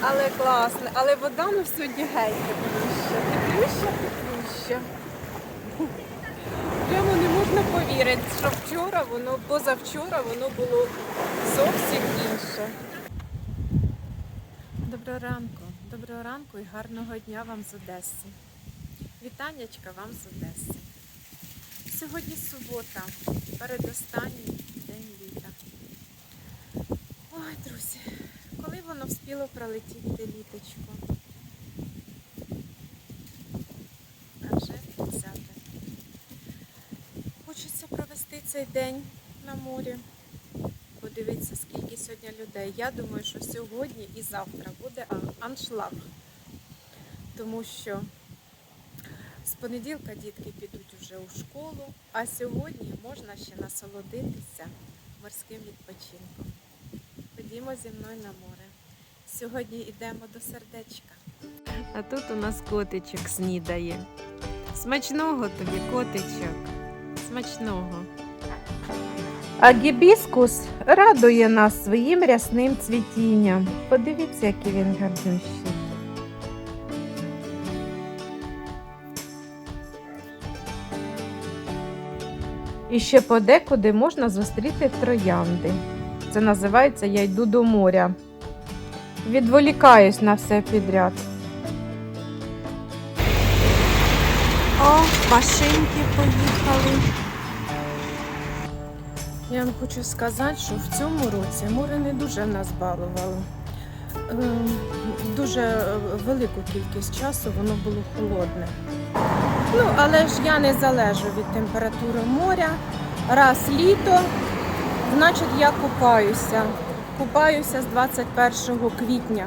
Але класне. Але вода ну сьогодні геть теплюща. Теплюща, теплюща. Прямо не можна повірити, що вчора воно, позавчора воно було зовсім інше. Доброго ранку, доброго ранку і гарного дня вам з Одеси. Вітаннячка вам з Одеси. Сьогодні субота, передостанній день літа. Ой, друзі, коли воно вспіло пролетіти літочко? А вже 30. Хочеться провести цей день на морі. Подивитися, скільки сьогодні людей. Я думаю, що сьогодні і завтра буде аншлаг. Тому що з понеділка дітки підуть вже у школу, а сьогодні можна ще насолодитися морським відпочинком. Ходімо зі мною на море. Сьогодні йдемо до сердечка. А тут у нас котичок снідає. Смачного тобі, котичок. Смачного. А гібіскус радує нас своїм рясним цвітінням. Подивіться, який він гарнющий. І ще подекуди можна зустріти троянди. Це називається Я йду до моря. Відволікаюсь на все підряд. О, машинки поїхали. Я вам хочу сказати, що в цьому році море не дуже нас балувало. Ем, Дуже е, велику кількість часу воно було холодне. Ну, але ж я не залежу від температури моря. Раз літо, значить я купаюся. Купаюся з 21 квітня.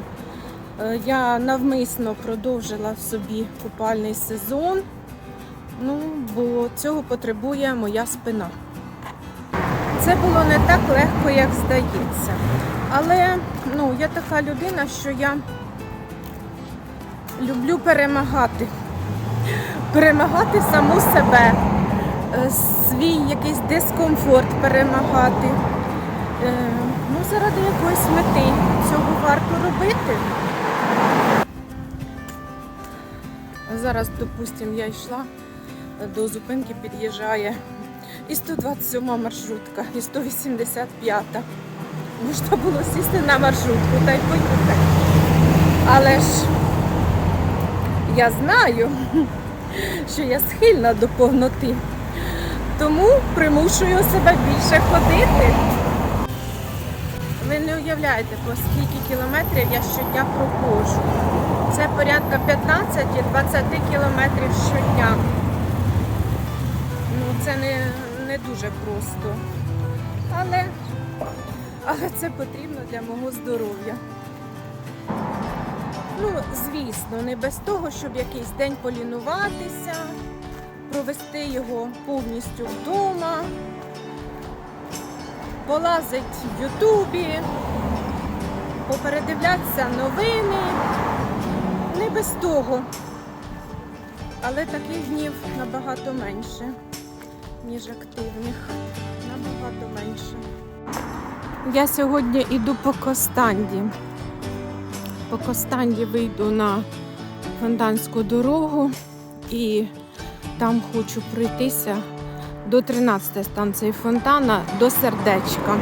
Е, Я навмисно продовжила в собі купальний сезон. Ну, бо цього потребує моя спина. Це було не так легко, як здається. Але ну, я така людина, що я люблю перемагати. Перемагати саму себе, е, свій якийсь дискомфорт перемагати. Заради якоїсь мети цього варто робити. Зараз, допустимо, я йшла до зупинки, під'їжджає і 127 маршрутка, і 185. Можна було сісти на маршрутку та й поїхати. Але ж я знаю, що я схильна до повноти, тому примушую себе більше ходити. Уявляєте, по скільки кілометрів я щодня проходжу. Це порядка 15-20 кілометрів щодня. Ну, це не, не дуже просто. Але, але це потрібно для мого здоров'я. Ну, звісно, не без того, щоб якийсь день полінуватися, провести його повністю вдома, полазить в Ютубі, попередивлятися новини. Не без того. Але таких днів набагато менше, ніж активних. Набагато менше. Я сьогодні йду по Костанді. По Костанді вийду на фонтанську дорогу і там хочу пройтися до 13 станції фонтана до сердечка.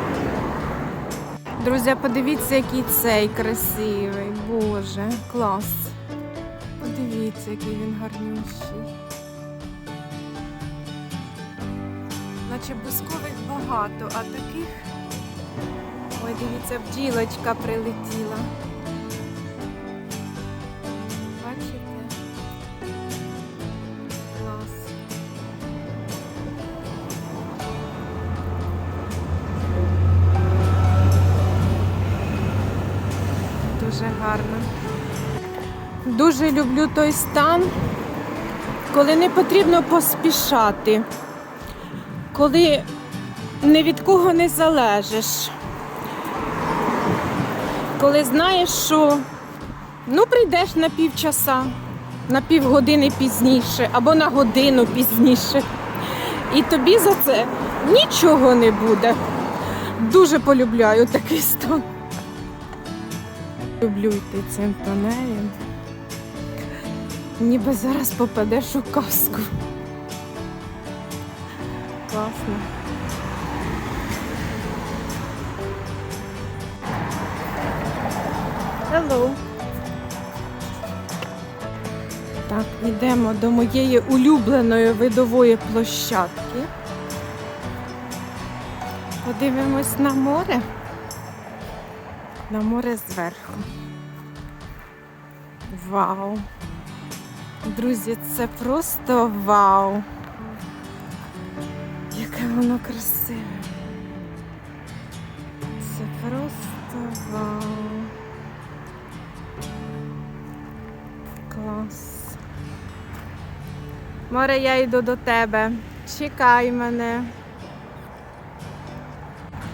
Друзі, подивіться, який цей красивий. Боже, клас. Подивіться, який він гарнющий. Наче бускових багато, а таких. Ой, дивіться, бджілочка прилетіла. Дуже люблю той стан, коли не потрібно поспішати, коли ні від кого не залежиш, коли знаєш, що ну прийдеш на півчаса, на півгодини пізніше або на годину пізніше, і тобі за це нічого не буде. Дуже полюбляю такий стан. Люблю йти цим тунелем. Ніби зараз попадеш у казку. Класно. Hello. Так, йдемо до моєї улюбленої видової площадки. Подивимось на море. На море зверху. Вау! Друзі, це просто вау! Яке воно красиве. Це просто вау. Клас. Море, я йду до тебе. Чекай мене.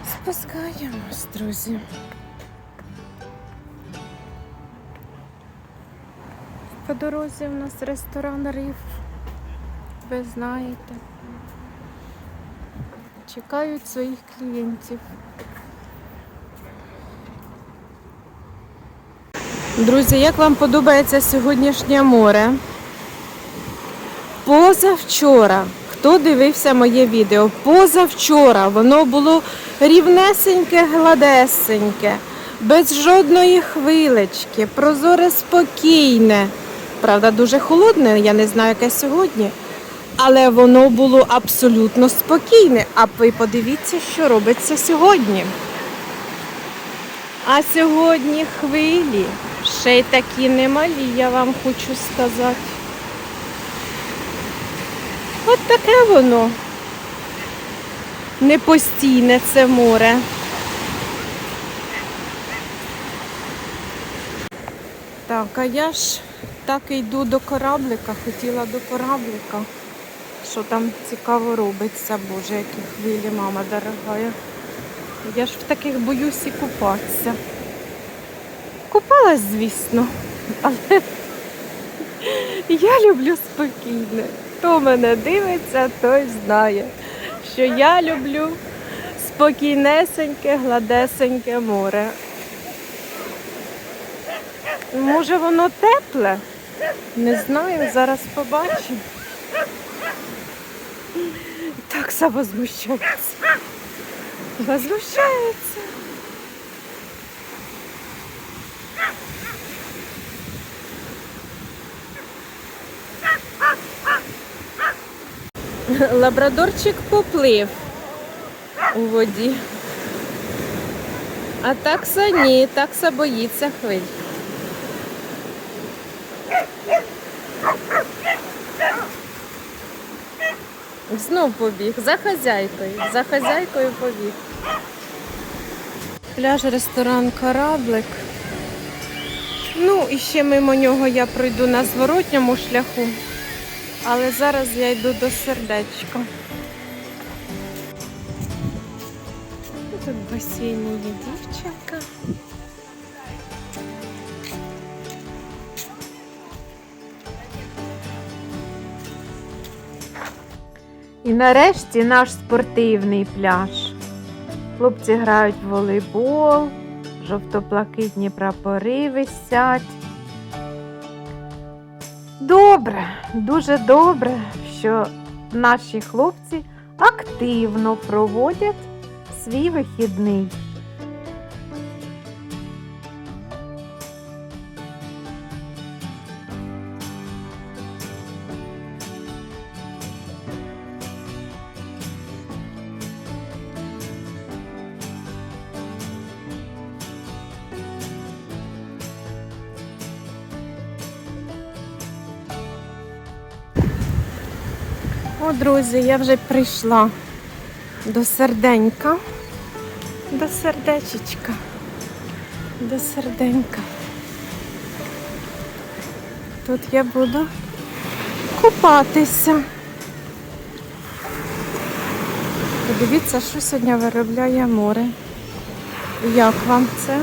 Спускаємось, друзі. Дорозі у нас ресторан Риф. Ви знаєте. Чекають своїх клієнтів. Друзі, як вам подобається сьогоднішнє море? Позавчора, хто дивився моє відео, позавчора воно було рівнесеньке, гладесеньке, без жодної хвилечки, прозоре, спокійне. Правда, дуже холодне, я не знаю, яке сьогодні. Але воно було абсолютно спокійне. А ви подивіться, що робиться сьогодні. А сьогодні хвилі ще й такі немалі, я вам хочу сказати. От таке воно. Непостійне це море. Так, а я ж так йду до кораблика, хотіла до кораблика. Що там цікаво робиться, Боже, які хвилі, мама дорогая. Я ж в таких боюсь і купатися. Купалась, звісно, але я люблю спокійне. Хто мене дивиться, той знає, що я люблю спокійнесеньке, гладесеньке море. Може воно тепле? Не знаю, зараз побачимо. Так само возмущається. Возмущається. Лабрадорчик поплив у воді. А такса ні, такса боїться хвиль. Знов побіг за хазяйкою. За хазяйкою побіг. Пляж, ресторан Кораблик. Ну, і ще мимо нього я пройду на зворотньому шляху. Але зараз я йду до сердечка. Тут в басейні є дівчинка. І нарешті наш спортивний пляж. Хлопці грають в волейбол, жовто-блакитні прапори висять. Добре, дуже добре, що наші хлопці активно проводять свій вихідний. О, друзі, я вже прийшла до серденька, до сердечечка, до серденька. Тут я буду купатися. Подивіться, що сьогодні виробляє море. Як вам це?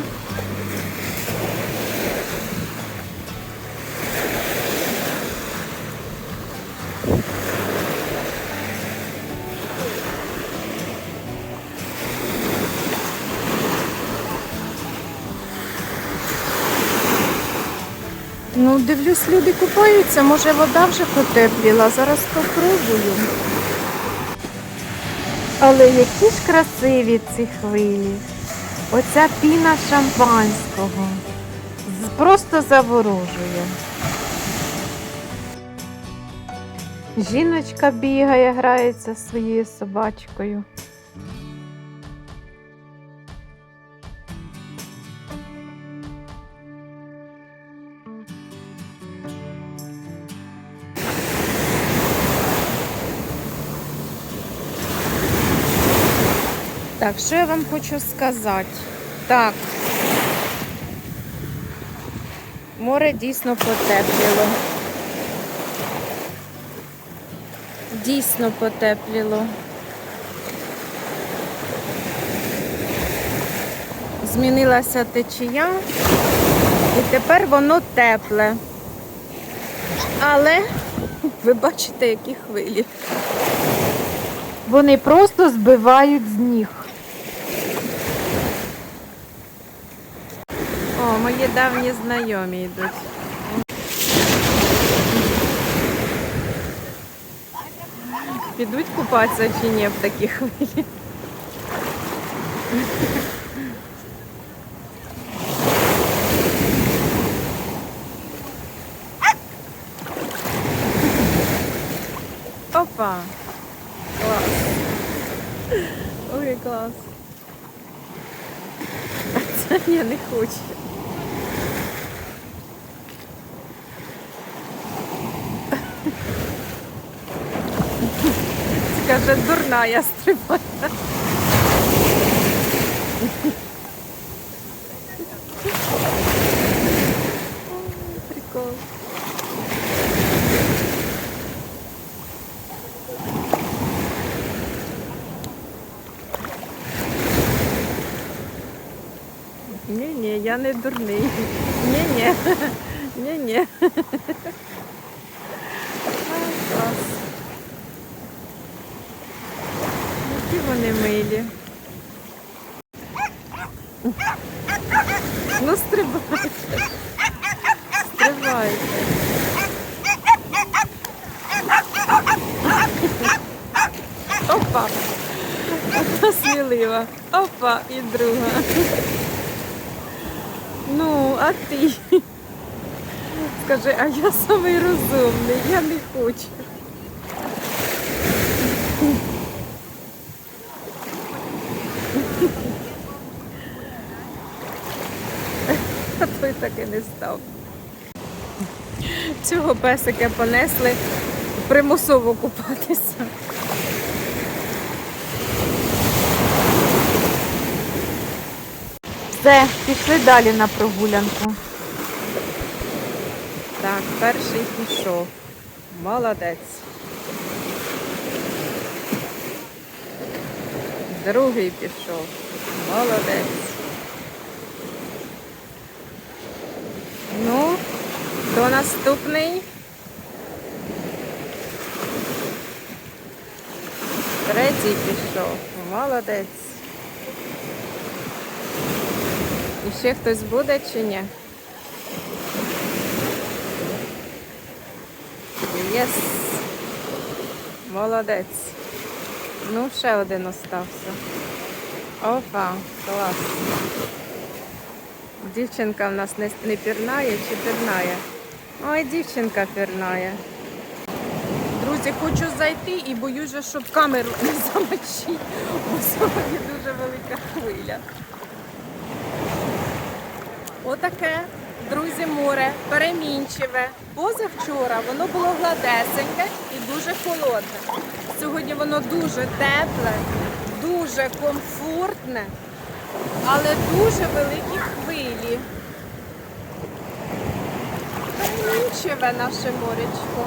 Ну, дивлюсь, люди купаються, може вода вже потепліла. Зараз попробую. Але які ж красиві ці хвилі. Оця піна шампанського. Просто заворожує. Жіночка бігає, грається своєю собачкою. Так, що я вам хочу сказати? Так. Море дійсно потепліло. Дійсно потепліло. Змінилася течія, і тепер воно тепле. Але ви бачите, які хвилі. Вони просто збивають з ніг. О, мої давні знайомі йдуть. Підуть купатися чи ні в такі хвилі? Опа! Клас! Ой, клас! А це я не хочу. Каже, дурна я стрибаю. Прикол. Ні-ні, я не дурний. Ні-ні. Ні-ні. милі. Ну, стрибайте. Стрибайте. Опа. Одна смілива. Опа, і друга. Ну, а ти? Скажи, а я самий розумний, я не хочу. Цього песика понесли примусово купатися. Все, пішли далі на прогулянку. Так, перший пішов. Молодець. Другий пішов. Молодець. Ну, хто наступний? Третій пішов. Молодець. І ще хтось буде чи ні? Єс. Молодець. Ну, ще один остався. Опа, клас. Дівчинка в нас не, не пірнає чи пірнає? Ой, дівчинка пірнає. Друзі, хочу зайти і боюся, щоб камеру не замочити, бо сьогодні дуже велика хвиля. Отаке, друзі, море, перемінчиве. Позавчора воно було гладесеньке і дуже холодне. Сьогодні воно дуже тепле, дуже комфортне, але дуже великі хвилі. Перемінчиве наше морячко.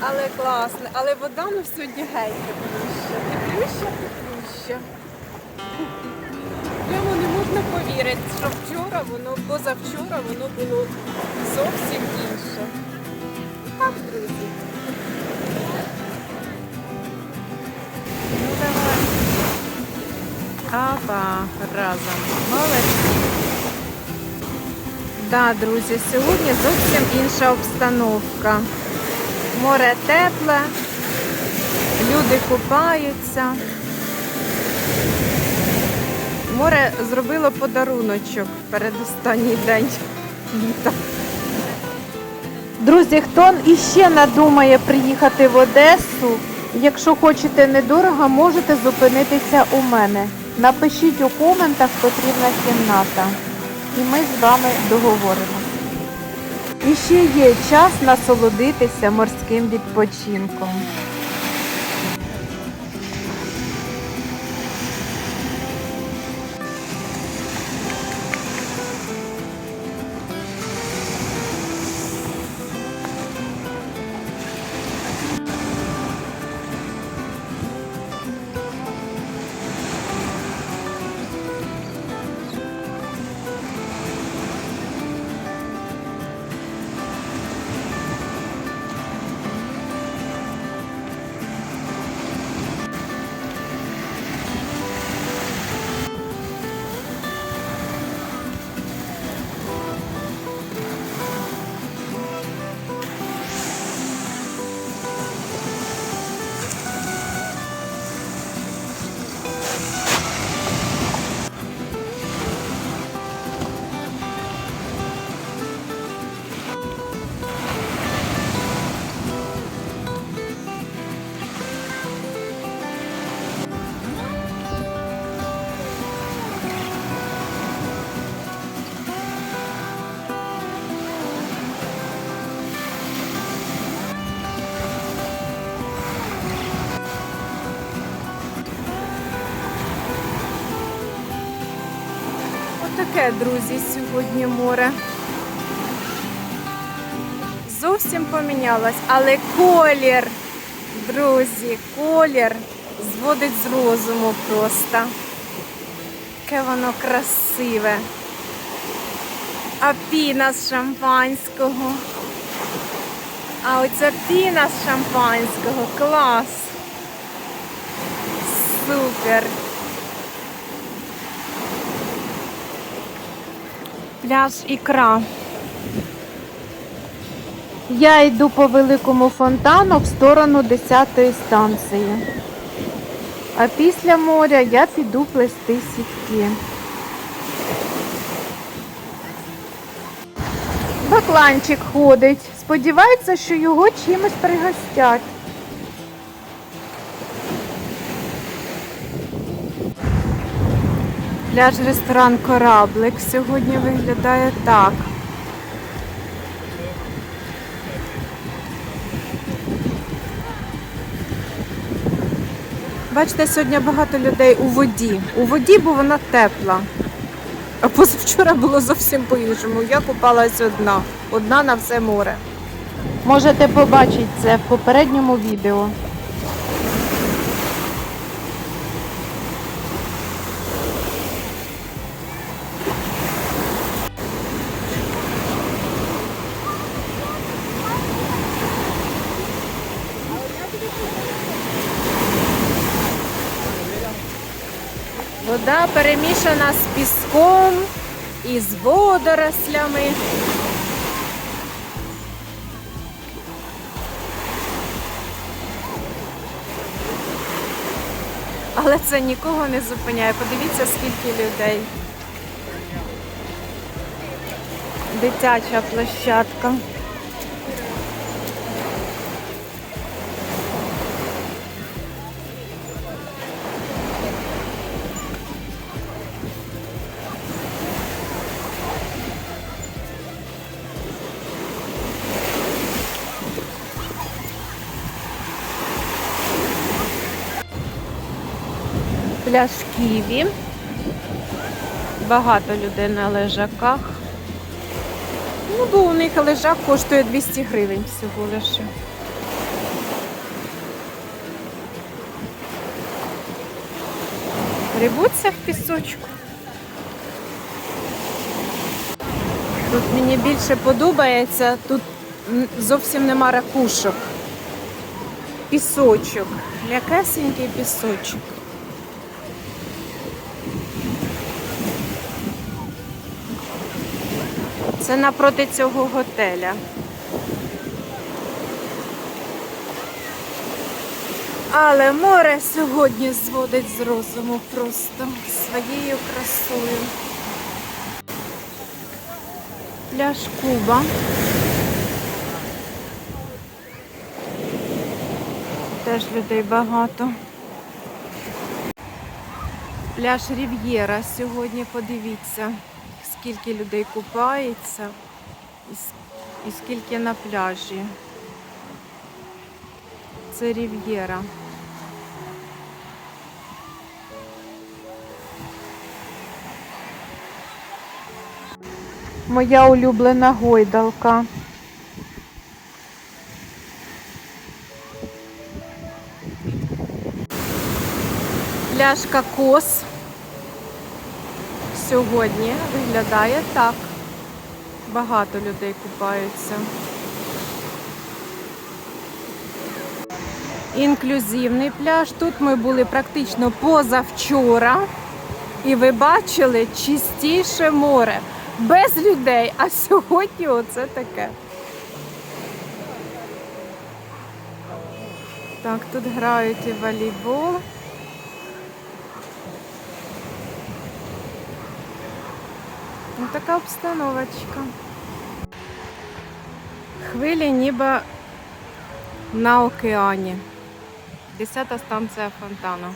Але класне. Але вода ну сьогодні геть теплюща. Теплюща, теплюща. Прямо не можна повірити, що вчора воно, позавчора воно було зовсім інше. Так, друзі. Ну давай. Апа, разом. Молодці. Да, друзі, сьогодні зовсім інша обстановка. Море тепле, люди купаються. Море зробило подаруночок перед останній день літа. Друзі, хто іще надумає приїхати в Одесу, якщо хочете недорого, можете зупинитися у мене. Напишіть у коментах потрібна кімната. І ми з вами договоримо. І ще є час насолодитися морським відпочинком. Отаке, друзі, сьогодні море. Зовсім помінялось, але колір, друзі, колір зводить з розуму просто. Яке воно красиве. А піна з шампанського. А оця піна з шампанського. Клас. Супер. Пляж ікра. Я йду по великому фонтану в сторону 10-ї станції. А після моря я піду плести сітки. Бакланчик ходить. Сподівається, що його чимось пригостять. Пляж ресторан Кораблик сьогодні виглядає так. Бачите, сьогодні багато людей у воді. У воді, бо вона тепла. А позавчора було зовсім по-іншому. Я купалась одна, одна на все море. Можете побачити це в попередньому відео. Вода перемішана з піском і з водорослями. Але це нікого не зупиняє. Подивіться, скільки людей. Дитяча площадка. Пляж Києві. Багато людей на лежаках. Ну, бо у них лежак коштує 200 гривень всього лише. Грибуться в пісочку. Тут мені більше подобається, тут зовсім нема ракушок. Пісочок, м'якесенький пісочок. Це напроти цього готеля. Але море сьогодні зводить з розуму просто своєю красою. Пляж Куба. Теж людей багато. Пляж Рів'єра сьогодні подивіться, скільки людей купається і скільки на пляжі. Це Рів'єра. Моя улюблена гойдалка. Пляж Кокос сьогодні виглядає так. Багато людей купаються. Інклюзивний пляж. Тут ми були практично позавчора. І ви бачили чистіше море. Без людей. А сьогодні оце таке. Так, тут грають і волейбол. Ну, така обстановочка. Хвилі ніби на океані. Десята станція фонтану.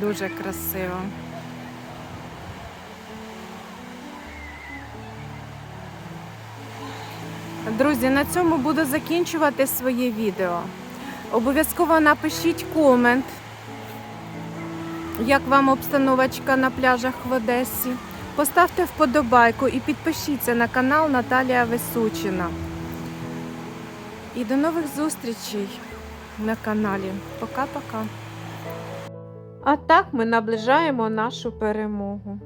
Дуже красиво. Друзі, на цьому буду закінчувати своє відео. Обов'язково напишіть комент, як вам обстановочка на пляжах в Одесі. Поставте вподобайку і підпишіться на канал Наталія Висучина. І до нових зустрічей на каналі. Пока-пока. А так ми наближаємо нашу перемогу.